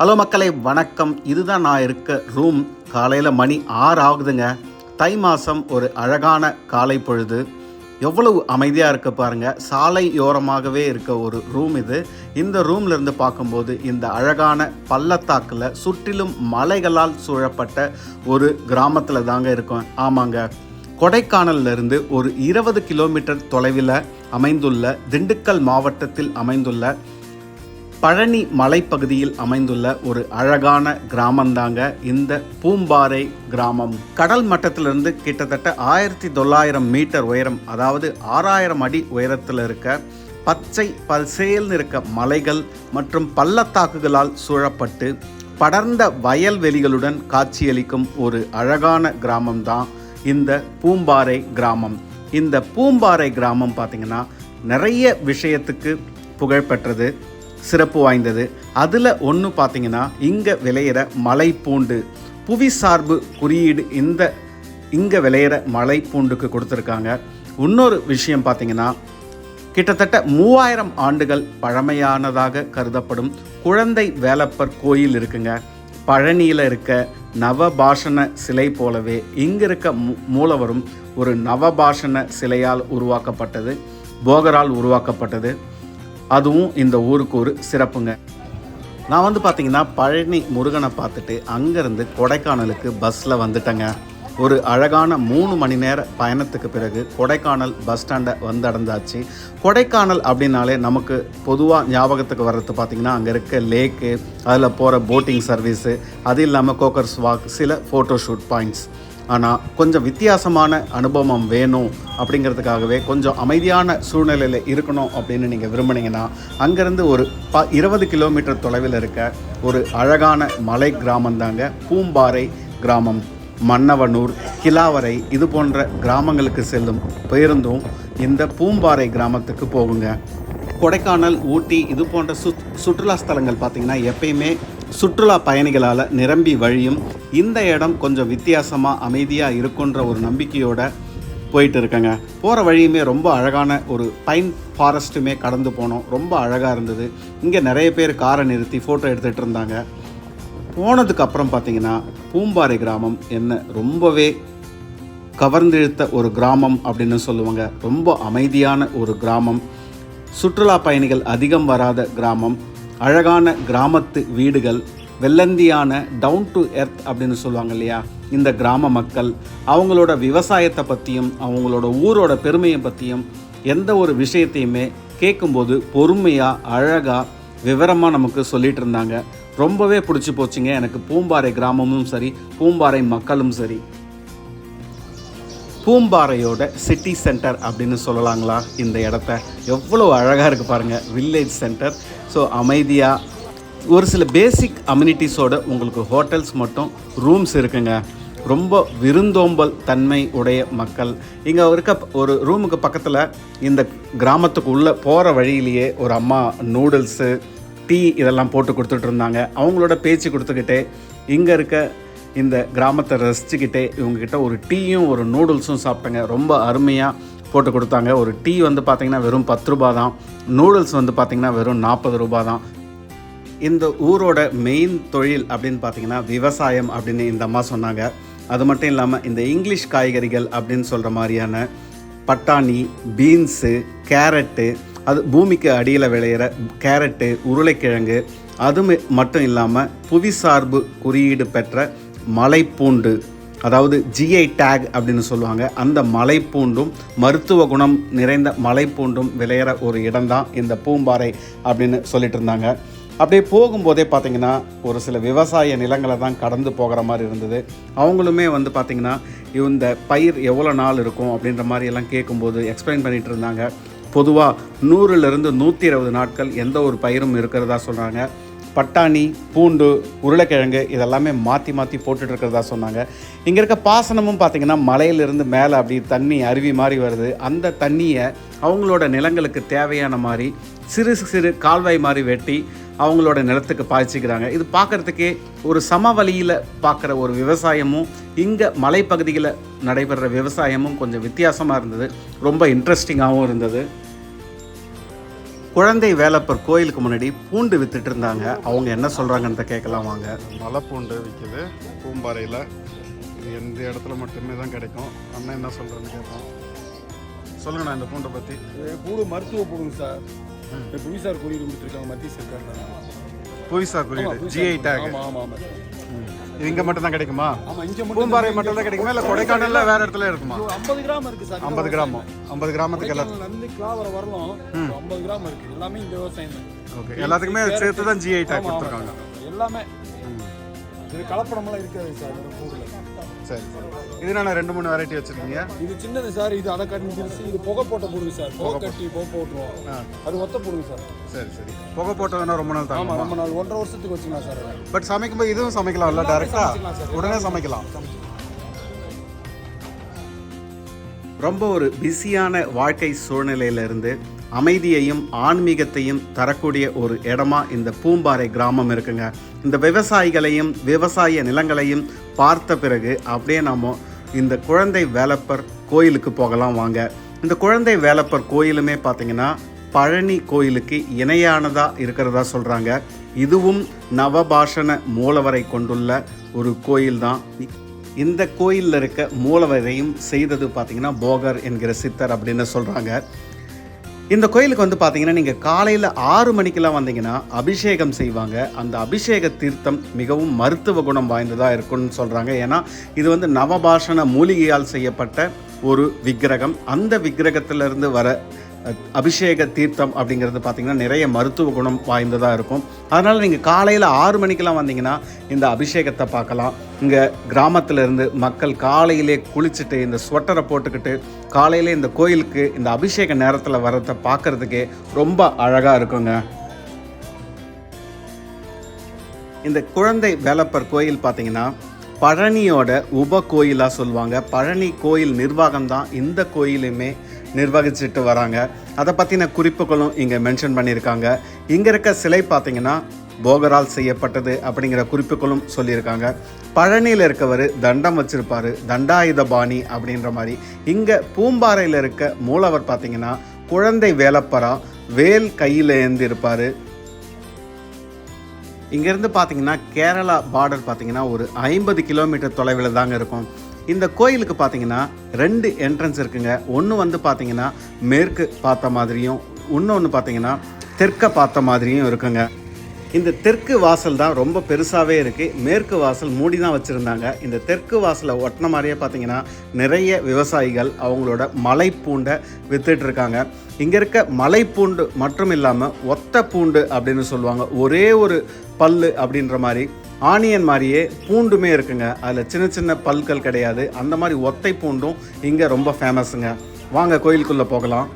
Hello மக்களை வணக்கம். இதுதான் நான் இருக்க ரூம் காலையில் மணி ஆறு ஆகுதுங்க. தை மாதம் ஒரு அழகான காலை பொழுது. எவ்வளவு அமைதியாக இருக்க பாருங்கள் சாலையோரமாகவே இருக்க ஒரு ரூம் இது. இந்த ரூம்ல இருந்து பார்க்கும்போது இந்த அழகான பள்ளத்தாக்கில் சுற்றிலும் மலைகளால் சூழப்பட்ட ஒரு கிராமத்தில் தாங்க இருக்கும். ஆமாங்க. கொடைக்கானல்ல இருந்து ஒரு இருபது கிலோமீட்டர் தொலைவில் அமைந்துள்ள திண்டுக்கல் மாவட்டத்தில் அமைந்துள்ள பழனி மலைப்பகுதியில் அமைந்துள்ள ஒரு அழகான கிராமந்தாங்க இந்த பூம்பாறை கிராமம். கடல் மட்டத்திலிருந்து கிட்டத்தட்ட ஆயிரத்தி தொள்ளாயிரம் மீட்டர் உயரம் அதாவது ஆறாயிரம் அடி உயரத்தில் இருக்க பச்சை பல்சேல்னு இருக்க மலைகள் மற்றும் பள்ளத்தாக்குகளால் சூழப்பட்டு படர்ந்த வயல்வெளிகளுடன் காட்சியளிக்கும் ஒரு அழகான கிராமம்தான் இந்த பூம்பாறை கிராமம். இந்த பூம்பாறை கிராமம் பார்த்திங்கன்னா நிறைய விஷயத்துக்கு புகழ்பெற்றது சிறப்பு வாய்ந்தது. அதில் ஒன்று பார்த்தீங்கன்னா இங்கே விளையிற மலைப்பூண்டு. புவி சார்பு குறியீடு இந்த இங்கே விளையிற மலைப்பூண்டுக்கு கொடுத்துருக்காங்க. இன்னொரு விஷயம் பார்த்தீங்கன்னா கிட்டத்தட்ட மூவாயிரம் ஆண்டுகள் பழமையானதாக கருதப்படும் குழந்தை வேலப்பர் கோயில் இருக்குங்க. பழனியில் இருக்க நவபாஷண சிலை போலவே இங்கே இருக்க மூ- மூலவரும் ஒரு நவபாஷண சிலையால் உருவாக்கப்பட்டது போகரால் உருவாக்கப்பட்டது. அதுவும் இந்த ஊருக்கு ஒரு சிறப்புங்க. நான் வந்து பார்த்தீங்கன்னா பழனி முருகனை பார்த்துட்டு அங்கேருந்து கொடைக்கானலுக்கு பஸ்ஸில் வந்துட்டேங்க. ஒரு அழகான மூணு மணி நேர பயணத்துக்கு பிறகு கொடைக்கானல் பஸ் ஸ்டாண்டை வந்து கொடைக்கானல் அப்படின்னாலே நமக்கு பொதுவாக ஞாபகத்துக்கு வர்றது பார்த்திங்கன்னா அங்கே இருக்க லேக்கு அதில் போகிற போட்டிங் சர்வீஸு அது இல்லாமல் கோக்கர்ஸ் வாக் சில ஃபோட்டோ ஷூட் பாயிண்ட்ஸ் ஆனால் கொஞ்சம் வித்தியாசமான அனுபவம் வேணும் அப்படிங்கிறதுக்காகவே கொஞ்சம் அமைதியான சூழ்நிலையில் இருக்கணும் அப்படின்னு நீங்கள் விரும்புனீங்கன்னா அங்கேருந்து ஒரு ப இருபது கிலோமீட்டர் தொலைவில் இருக்க ஒரு அழகான மலை கிராமம் தாங்க பூம்பாறை கிராமம். மன்னவனூர் கிலாவரை இது போன்ற கிராமங்களுக்கு செல்லும் பேருந்தும் இந்த பூம்பாறை கிராமத்துக்கு போகுங்க. கொடைக்கானல் ஊட்டி இது போன்ற சுத் சுற்றுலா ஸ்தலங்கள் பார்த்திங்கன்னா எப்பயுமே சுற்றுலா பயணிகளால் நிரம்பி வழியும் இந்த இடம் கொஞ்சம் வித்தியாசமாக அமைதியாக இருக்குன்ற ஒரு நம்பிக்கையோட போயிட்டு இருக்கேங்க. போகிற வழியுமே ரொம்ப அழகான ஒரு பைன் ஃபாரஸ்ட்டுமே கடந்து போனோம். ரொம்ப அழகாக இருந்தது. இங்கே நிறைய பேர் காரை நிறுத்தி ஃபோட்டோ எடுத்துகிட்டு இருந்தாங்க. போனதுக்கு அப்புறம் பார்த்தீங்கன்னா பூம்பாறை கிராமம் என்ன ரொம்பவே கவர்ந்திழுத்த ஒரு கிராமம் அப்படின்னு சொல்லுவாங்க. ரொம்ப அமைதியான ஒரு கிராமம். சுற்றுலா பயணிகள் அதிகம் வராத கிராமம். அழகான கிராமத்து வீடுகள் வெள்ளந்தியான டவுன் டு எர்த் அப்படின்னு சொல்லுவாங்க இல்லையா? இந்த கிராம மக்கள் அவங்களோட விவசாயத்தை பற்றியும் அவங்களோட ஊரோட பெருமையை பற்றியும் எந்த ஒரு விஷயத்தையுமே கேட்கும்போது பொறுமையாக அழகாக விவரமாக நமக்கு சொல்லிட்டு இருந்தாங்க. ரொம்பவே பிடிச்சி போச்சுங்க. எனக்கு பூம்பாறை கிராமமும் சரி பூம்பாறை மக்களும் சரி. பூம்பாறையோட சிட்டி சென்டர் அப்படின்னு சொல்லலாங்களா? இந்த இடத்த. எவ்வளோ அழகாக இருக்குது பாருங்கள் வில்லேஜ் சென்டர் ஸோ அமைதியாக ஒரு சில பேசிக் அம்யூனிட்டிஸோட உங்களுக்கு ஹோட்டல்ஸ் மட்டும் ரூம்ஸ் இருக்குங்க. ரொம்ப விருந்தோம்பல் தன்மை உடைய மக்கள். இங்கே இருக்க ஒரு ரூமுக்கு பக்கத்தில் இந்த கிராமத்துக்கு உள்ளே போகிற வழியிலேயே ஒரு அம்மா நூடுல்ஸு டீ இதெல்லாம் போட்டு கொடுத்துட்டு இருந்தாங்க. அவங்களோட பேச்சு கொடுத்துக்கிட்டே இங்கே இருக்க இந்த கிராமத்தை ரசிச்சுக்கிட்டே இவங்கக்கிட்ட ஒரு டீயும் ஒரு நூடுல்ஸும் சாப்பிட்டேங்க. ரொம்ப அருமையாக போட்டு கொடுத்தாங்க. ஒரு டீ வந்து பார்த்திங்கன்னா வெறும் பத்து ரூபா தான் நூடுல்ஸ் வந்து பார்த்திங்கன்னா வெறும் நாற்பது ரூபா தான் இந்த ஊரோட மெயின் தொழில் அப்படின்னு பார்த்தீங்கன்னா விவசாயம் அப்படின்னு இந்த அம்மா சொன்னாங்க. அது மட்டும் இல்லாமல் இந்த இங்கிலீஷ் காய்கறிகள் அப்படின்னு சொல்கிற மாதிரியான பட்டாணி பீன்ஸு கேரட்டு அது பூமிக்கு அடியில் விளையிற கேரட்டு உருளைக்கிழங்கு அது மட்டும் இல்லாமல் புவி சார்பு குறியீடு பெற்ற மலைப்பூண்டு அதாவது ஜிஐ டேக் அப்படின்னு சொல்லுவாங்க. அந்த மலைப்பூண்டும் மருத்துவ குணம் நிறைந்த மலைப்பூண்டும் விளையிற ஒரு இடம்தான் இந்த பூம்பாறை அப்படின்னு சொல்லிட்டு இருந்தாங்க அப்படியே போகும்போதே பார்த்தீங்கன்னா ஒரு சில விவசாய நிலங்களை தான் கடந்து போகிற மாதிரி இருந்தது. அவங்களுமே வந்து பார்த்திங்கன்னா இந்த பயிர் எவ்வளோ நாள் இருக்கும் அப்படின்ற மாதிரி எல்லாம் கேட்கும்போது எக்ஸ்பிளைன் பண்ணிகிட்டு இருந்தாங்க. பொதுவாக நூறுலேருந்து நூற்றி இருபது நாட்கள் எந்த ஒரு பயிரும் இருக்கிறதா சொல்கிறாங்க பட்டாணி பூண்டு உருளைக்கிழங்கு இதெல்லாமே மாற்றி மாற்றி போட்டுட்டு இருக்கிறதா சொன்னாங்க. இங்கே இருக்க பாசனமும் பார்த்திங்கன்னா மலையிலிருந்து மேலே அப்படி தண்ணி அருவி மாதிரி வருது. அந்த தண்ணியை அவங்களோட நிலங்களுக்கு தேவையான மாதிரி சிறு சிறு கால்வாய் மாதிரி வெட்டி அவங்களோட நிலத்துக்கு பாய்ச்சிக்கிறாங்க. இது பார்க்குறதுக்கே ஒரு சமவெளியில் பார்க்குற ஒரு விவசாயமும் இங்கே மலைப்பகுதியில் நடைபெறுற விவசாயமும் கொஞ்சம் வித்தியாசமாக இருந்தது. ரொம்ப இன்ட்ரெஸ்டிங்காகவும் இருந்தது. குழந்தை வேலப்பர் கோயிலுக்கு முன்னாடி பூண்டு வித்துட்டு இருந்தாங்க. அவங்க என்ன சொல்கிறாங்கன்றத கேட்கலாம் வாங்க. மலை பூண்டு விற்கிது பூம்பாறையில். இது எந்த இடத்துல மட்டுமே தான் கிடைக்கும். அண்ணன் என்ன சொல்கிறேன்னு கேட்போம். சொல்லுங்கண்ணா இந்த பூண்டை பற்றி இது பூடு மருத்துவ பூடுங்க சார். இந்த புவிசார் குறியீடு கொடுத்துருக்காங்க மத்திய சர்க்கார் புவிசார் குறியீடு ஜிஐ டேக் ஆமாம் ஆமாம் ஆமாம் சார் இது இங்கே மட்டும் தான் கிடைக்குமா பூம்பாறை மட்டும் தான் கிடைக்குமா? இல்லை கொடைக்கானல்ல வேற இடத்துல இருக்குமா? ஐம்பது கிராம் இருக்கு சார். ஐம்பது கிராமம் ஐம்பது கிராமத்துக்கு எல்லாம் இருந்து கிளாவர வரலாம். ஐம்பது கிராம் இருக்கு. எல்லாமே இந்த விவசாயம் ஓகே எல்லாத்துக்குமே சேர்த்து தான் ஜிஐ டேக். கொடுத்துருக்காங்க. எல்லாமே இது கலப்படமெல்லாம் இருக்காது சார் இந்த பூவில் சரி சரி. இது நான் ரெண்டு மூணு வெரைட்டி வச்சுருக்கீங்க. இது சின்னது சார் இது அதை கட்டி இது புகை போட்ட போடுங்க சார். புகை கட்டி புகை போட்டுருவோம். ஆ. அது ஒத்த போடுங்க சார். சரி சரி. புகை போட்டதுன்னா ரொம்ப நாள் ஆமாம் ரொம்ப நாள். ஒன்றரை வருஷத்துக்கு வச்சுக்கலாம் சார். பட் சமைக்கும்போது இதுவும் சமைக்கலாம்ல டேரெக்டாக சமைச்சுக்கலாம் சார். உடனே சமைக்கலாம். ரொம்ப ஒரு பிஸியான வாழ்க்கை சூழ்நிலையிலிருந்து அமைதியையும் ஆன்மீகத்தையும் தரக்கூடிய ஒரு இடமா இந்த பூம்பாறை கிராமம் இருக்குங்க. இந்த விவசாயிகளையும் விவசாய நிலங்களையும் பார்த்த பிறகு அப்படியே நாம இந்த குழந்தை வேலப்பர் கோயிலுக்கு போகலாம் வாங்க. இந்த குழந்தை வேலப்பர் கோயிலுமே பார்த்தீங்கன்னா பழனி கோயிலுக்கு இணையானதாக இருக்கிறதா சொல்கிறாங்க இதுவும் நவபாஷண மூலவரை கொண்டுள்ள ஒரு கோயில் தான் இந்த கோயிலில் இருக்க மூலவரையும் செய்தது பார்த்தீங்கன்னா போகர் என்கிற சித்தர் அப்படின்னு சொல்கிறாங்க இந்த கோயிலுக்கு வந்து பார்த்தீங்கன்னா நீங்கள் காலையில் ஆறு மணிக்கெல்லாம் வந்தீங்கன்னா அபிஷேகம் செய்வாங்க. அந்த அபிஷேக தீர்த்தம் மிகவும் மருத்துவ குணம் வாய்ந்ததாக இருக்கும்னு சொல்கிறாங்க ஏன்னா இது வந்து நவபாஷண மூலிகையால் செய்யப்பட்ட ஒரு விக்கிரகம். அந்த விக்கிரகத்திலிருந்து வர அபிஷேக தீர்த்தம் அப்படிங்கிறது பார்த்தீங்கன்னா நிறைய மருத்துவ குணம் வாய்ந்ததாக இருக்கும். அதனால் நீங்கள் காலையில் ஆறு மணிக்கெலாம் வந்தீங்கன்னா இந்த அபிஷேகத்தை பார்க்கலாம். இங்கே கிராமத்திலிருந்து மக்கள் காலையிலே குளிச்சுட்டு இந்த ஸ்வெட்டரை போட்டுக்கிட்டு காலையிலே இந்த கோயிலுக்கு இந்த அபிஷேக நேரத்தில் வரத்தை பார்க்கறதுக்கே ரொம்ப அழகாக இருக்குங்க. இந்த குழந்தை வேலப்பர் கோயில் பார்த்தீங்கன்னா பழனியோட உப கோயிலாக சொல்லுவாங்க. பழனி கோயில் நிர்வாகம் தான் இந்த கோயிலுமே நிர்வகிச்சிட்டு வராங்க. அதை பற்றின குறிப்புகளும் இங்கே மென்ஷன் பண்ணியிருக்காங்க. இங்கே இருக்க சிலை பார்த்தீங்கன்னா போகரால் செய்யப்பட்டது அப்படிங்கிற குறிப்புகளும் சொல்லியிருக்காங்க. பழனியில் இருக்கவர் தண்டம் வச்சுருப்பார் தண்டாயுதபாணி அப்படின்ற மாதிரி. இங்கே பூம்பாறையில் இருக்க மூலவர் பார்த்தீங்கன்னா குழந்தை வேலப்பரா வேல் கையில் ஏந்தி இருப்பார் இங்கேருந்து பார்த்தீங்கன்னா கேரளா பார்டர் பார்த்தீங்கன்னா ஒரு ஐம்பது கிலோமீட்டர் தொலைவில் தாங்க இருக்கும். இந்த கோயிலுக்கு பார்த்தீங்கன்னா ரெண்டு என்ட்ரன்ஸ் இருக்குங்க. ஒன்று வந்து பார்த்தீங்கன்னா மேற்கு பார்த்த மாதிரியும் இன்னொன்று பார்த்தீங்கன்னா தெற்க பார்த்த மாதிரியும் இருக்குங்க. இந்த தெற்கு வாசல் தான் ரொம்ப பெருசாகவே இருக்குது மேற்கு வாசல் மூடி தான் வச்சுருந்தாங்க. இந்த தெற்கு வாசலை ஒட்டின மாதிரியே பார்த்தீங்கன்னா நிறைய விவசாயிகள் அவங்களோட மலைப்பூண்டை விற்றுட்ருக்காங்க இங்கே இருக்க மலைப்பூண்டு மட்டும் இல்லாமல் ஒத்த பூண்டு அப்படின்னு சொல்லுவாங்க. ஒரே ஒரு பல்லு அப்படின்ற மாதிரி ஆனியன் மாதிரியே பூண்டுமே இருக்குங்க. அதில் சின்ன சின்ன பல்கள் கிடையாது. அந்த மாதிரி ஒத்தை பூண்டும் இங்கே ரொம்ப ஃபேமஸுங்க வாங்க கோயிலுக்குள்ளே போகலாம்.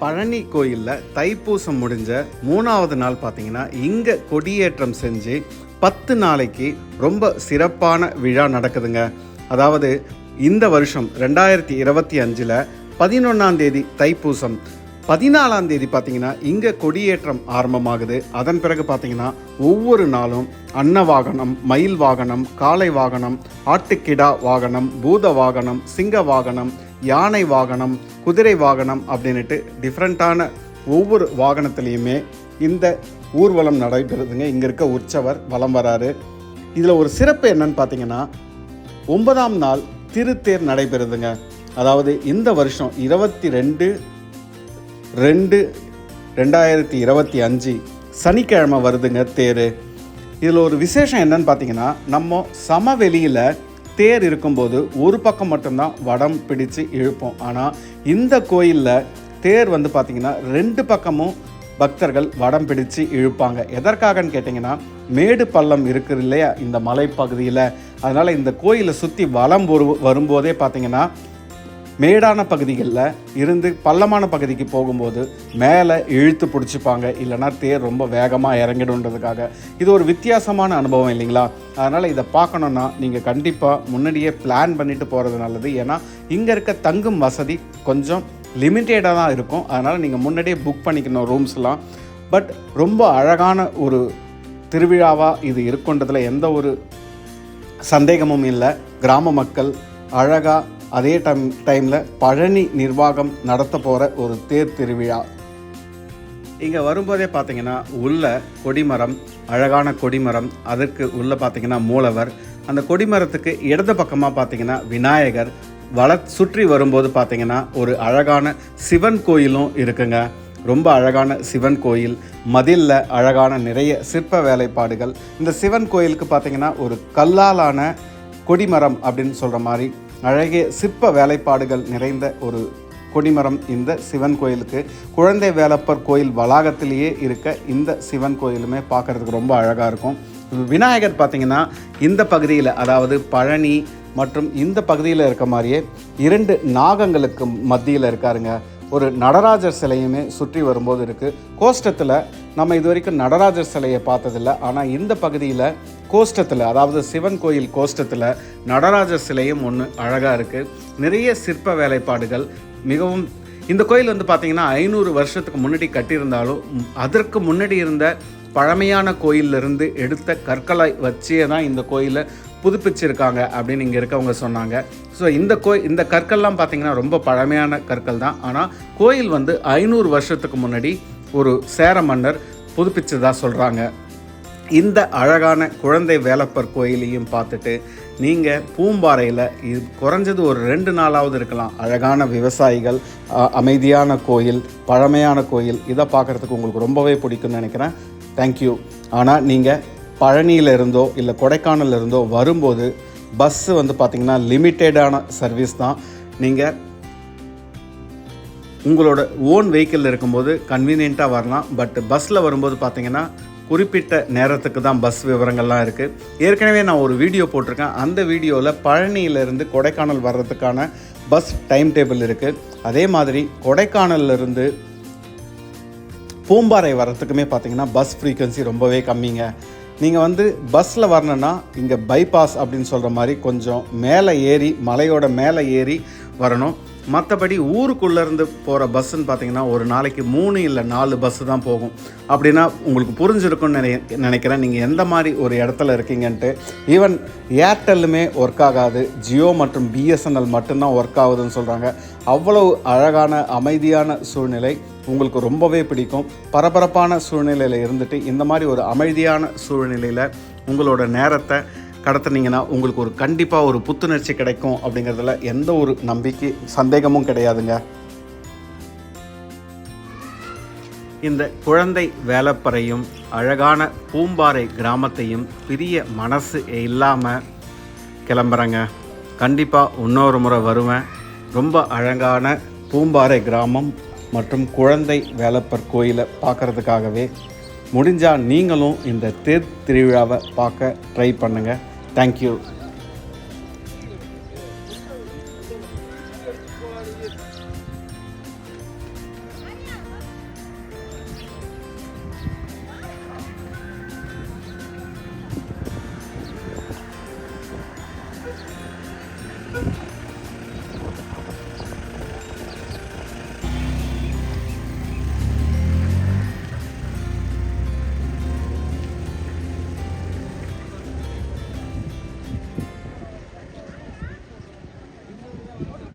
பழனி கோயிலில் தைப்பூசம் முடிஞ்ச மூணாவது நாள் பார்த்தீங்கன்னா இங்கே கொடியேற்றம் செஞ்சு பத்து நாளைக்கு ரொம்ப சிறப்பான விழா நடக்குதுங்க. அதாவது இந்த வருஷம் ரெண்டாயிரத்தி இருபத்தி அஞ்சில் பதினொன்றாம் தேதி தைப்பூசம். பதினாலாம் தேதி பார்த்தீங்கன்னா இங்கே கொடியேற்றம் ஆரம்பமாகுது. அதன் பிறகு பார்த்தீங்கன்னா ஒவ்வொரு நாளும் அன்ன வாகனம் மயில் வாகனம் காளை வாகனம் ஆட்டுக்கிடா வாகனம் பூத வாகனம் சிங்க வாகனம் யானை வாகனம் குதிரை வாகனம் அப்படின்னுட்டு டிஃப்ரெண்ட்டான ஒவ்வொரு வாகனத்துலேயுமே இந்த ஊர்வலம் நடைபெறுதுங்க. இங்கே இருக்க உற்சவர் வலம் வராரு. இதில் ஒரு சிறப்பு என்னன்னு பார்த்தீங்கன்னா ஒன்பதாம் நாள் திருத்தேர் நடைபெறுதுங்க. அதாவது இந்த வருஷம் இருபத்தி ரெண்டு ரெண்டு ரெண்டாயிரத்தி இருபத்தி அஞ்சு சனிக்கிழமை வருதுங்க தேர். இதில் ஒரு விசேஷம் என்னன்னு பார்த்தீங்கன்னா நம்ம சமவெளியில் தேர் இருக்கும்போது ஒரு பக்கம் மட்டும்தான் வடம் பிடித்து இழுப்போம். ஆனால் இந்த கோயிலில் தேர் வந்து பார்த்திங்கன்னா ரெண்டு பக்கமும் பக்தர்கள் வடம் பிடித்து இழுப்பாங்க. எதற்காகன்னு கேட்டிங்கன்னா மேடு பள்ளம் இருக்குது இல்லையா இந்த மலைப்பகுதியில். அதனால் இந்த கோயிலை சுற்றி வளம் வரு வரும்போதே பார்த்திங்கன்னா மேடான பகுதிகளில் இருந்து பள்ளமான பகுதிக்கு போகும்போது மேலே இழுத்து பிடிச்சிப்பாங்க. இல்லைன்னா தேர் ரொம்ப வேகமாக இறங்கிடுன்றதுக்காக இது ஒரு வித்தியாசமான அனுபவம் இல்லைங்களா? அதனால் இதை பார்க்கணுன்னா நீங்கள் கண்டிப்பாக முன்னாடியே பிளான் பண்ணிட்டு போகிறது நல்லது. ஏன்னா இங்கே இருக்க தங்கும் வசதி கொஞ்சம் லிமிட்டேடாக தான் இருக்கும். அதனால் நீங்கள் முன்னாடியே புக் பண்ணிக்கணும் ரூம்ஸ்லாம் பட் ரொம்ப அழகான ஒரு திருவிழாவாக இது இருக்குன்றதில் எந்த ஒரு சந்தேகமும் இல்லை. கிராம மக்கள் அழகாக அதே டைம் டைமில் பழனி நிர்வாகம் நடத்த போகிற ஒரு தேர் திருவிழா. இங்கே வரும்போதே பார்த்தீங்கன்னா உள்ள கொடிமரம் அழகான கொடிமரம் அதற்கு உள்ள பார்த்தீங்கன்னா மூலவர் அந்த கொடிமரத்துக்கு இடது பக்கமாக பார்த்தீங்கன்னா விநாயகர் வள சுற்றி வரும்போது பார்த்தீங்கன்னா ஒரு அழகான சிவன் கோயிலும் இருக்குங்க. ரொம்ப அழகான சிவன் கோயில் மதிலில் அழகான நிறைய சிற்ப வேலைப்பாடுகள். இந்த சிவன் கோயிலுக்கு பார்த்தீங்கன்னா ஒரு கல்லாலான கொடிமரம் அப்படின்னு சொல்கிற மாதிரி அழகிய சிற்ப வேலைப்பாடுகள் நிறைந்த ஒரு கொடிமரம் இந்த சிவன் கோயிலுக்கு. குழந்தை வேலப்பர் கோயில் வளாகத்திலேயே இருக்க இந்த சிவன் கோயிலுமே பார்க்கறதுக்கு ரொம்ப அழகாக இருக்கும். விநாயகர் பார்த்தீங்கன்னா இந்த பகுதியில் அதாவது பழனி மற்றும் இந்த பகுதியில் இருக்க மாதிரியே இரண்டு நாகங்களுக்கு மத்தியில் இருக்காருங்க. ஒரு நடராஜர் சிலையுமே சுற்றி வரும்போது இருக்குது கோஷ்டத்தில் நம்ம இது வரைக்கும் நடராஜர் சிலையை பார்த்ததில்ல. ஆனால் இந்த பகுதியில் கோஷ்டத்தில் அதாவது சிவன் கோயில் கோஷ்டத்தில் நடராஜர் சிலையும் ஒன்று அழகாக இருக்குது நிறைய சிற்ப வேலைப்பாடுகள் மிகவும் இந்த கோயில் வந்து பார்த்திங்கன்னா ஐநூறு வருஷத்துக்கு முன்னாடி கட்டியிருந்தாலும் அதற்கு முன்னாடி இருந்த பழமையான கோயிலிருந்து எடுத்த கற்களை வச்சே தான் இந்த கோயிலை புதுப்பிச்சிருக்காங்க அப்படின்னு இங்கே இருக்கவங்க சொன்னாங்க. ஸோ இந்த கோ இந்த கற்கள்லாம் பார்த்தீங்கன்னா ரொம்ப பழமையான கற்கள் தான். ஆனால் கோயில் வந்து ஐநூறு வருஷத்துக்கு முன்னாடி ஒரு சேர மன்னர் புதுப்பிச்சதாக சொல்கிறாங்க இந்த அழகான குழந்தை வேலப்பர் கோயிலையும் பார்த்துட்டு நீங்கள் பூம்பாறையில் இது குறைஞ்சது ஒரு ரெண்டு நாளாவது இருக்கலாம். அழகான விவசாயிகள் அ, அமைதியான கோயில் பழமையான கோயில் இதை பார்க்குறதுக்கு உங்களுக்கு ரொம்பவே பிடிக்கும்னு நினைக்கிறேன். தேங்க்யூ ஆனால் நீங்கள் பழனியில் இருந்தோ இல்லை கொடைக்கானல்ல இருந்தோ வரும்போது பஸ்ஸு வந்து பார்த்திங்கன்னா லிமிட்டெடான சர்வீஸ் தான். நீங்கள் உங்களோட ஓன் வெஹிக்கிள் இருக்கும்போது கன்வீனியண்ட்டாக வரலாம். பட் பஸ்ஸில் வரும்போது பார்த்திங்கன்னா குறிப்பிட்ட நேரத்துக்கு தான் பஸ் விவரங்கள்லாம் இருக்குது ஏற்கனவே நான் ஒரு வீடியோ போட்டிருக்கேன். அந்த வீடியோவில் பழனியிலேருந்து கொடைக்கானல் வர்றதுக்கான பஸ் டைம் டேபிள் இருக்குது அதே மாதிரி கொடைக்கானல்லிருந்து பூம்பாறை வர்றதுக்குமே பார்த்தீங்கன்னா பஸ் ஃப்ரீக்குவென்சி ரொம்பவே கம்மிங்க. நீங்கள் வந்து பஸ்ஸில் வரணுன்னா இங்கே பைபாஸ் அப்படின்னு சொல்கிற மாதிரி கொஞ்சம் மேலே ஏறி மலையோட மேலே ஏறி வரணும். மற்றபடி ஊருக்குள்ளேருந்து போகிற பஸ்ஸுன்னு பார்த்தீங்கன்னா ஒரு நாளைக்கு மூணு இல்லை நாலு பஸ்ஸு தான் போகும். அப்படின்னா உங்களுக்கு புரிஞ்சிருக்கும்னு நினை நினைக்கிறேன். நீங்கள் எந்த மாதிரி ஒரு இடத்துல இருக்கீங்கன்ட்டு ஈவன் ஏர்டெல்லுமே ஒர்க் ஆகாது. ஜியோ மற்றும் பிஎஸ்என்எல் மட்டும்தான் ஒர்க் ஆகுதுன்னு சொல்கிறாங்க அவ்வளவு அழகான அமைதியான சூழ்நிலை உங்களுக்கு ரொம்பவே பிடிக்கும். பரபரப்பான சூழ்நிலையில் இருந்துட்டு இந்த மாதிரி ஒரு அமைதியான சூழ்நிலையில் உங்களோட நேரத்தை கடத்துனீங்கன்னா உங்களுக்கு ஒரு கண்டிப்பாக ஒரு புத்துணர்ச்சி கிடைக்கும் அப்படிங்கிறதுல எந்த ஒரு நம்பிக்கை சந்தேகமும் கிடையாதுங்க. இந்த குழந்தை வேலப்பறையும் அழகான பூம்பாறை கிராமத்தையும் பிரிய மனசு இல்லாமல் கிளம்புறேங்க. கண்டிப்பாக இன்னொரு முறை வருவேன். ரொம்ப அழகான பூம்பாறை கிராமம் மற்றும் குழந்தை வேலப்பர் கோயிலை பார்க்கறதுக்காகவே முடிஞ்சால் நீங்களும் இந்த தேர் திருவிழாவை பார்க்க ட்ரை பண்ணுங்கள் தேங்க்யூ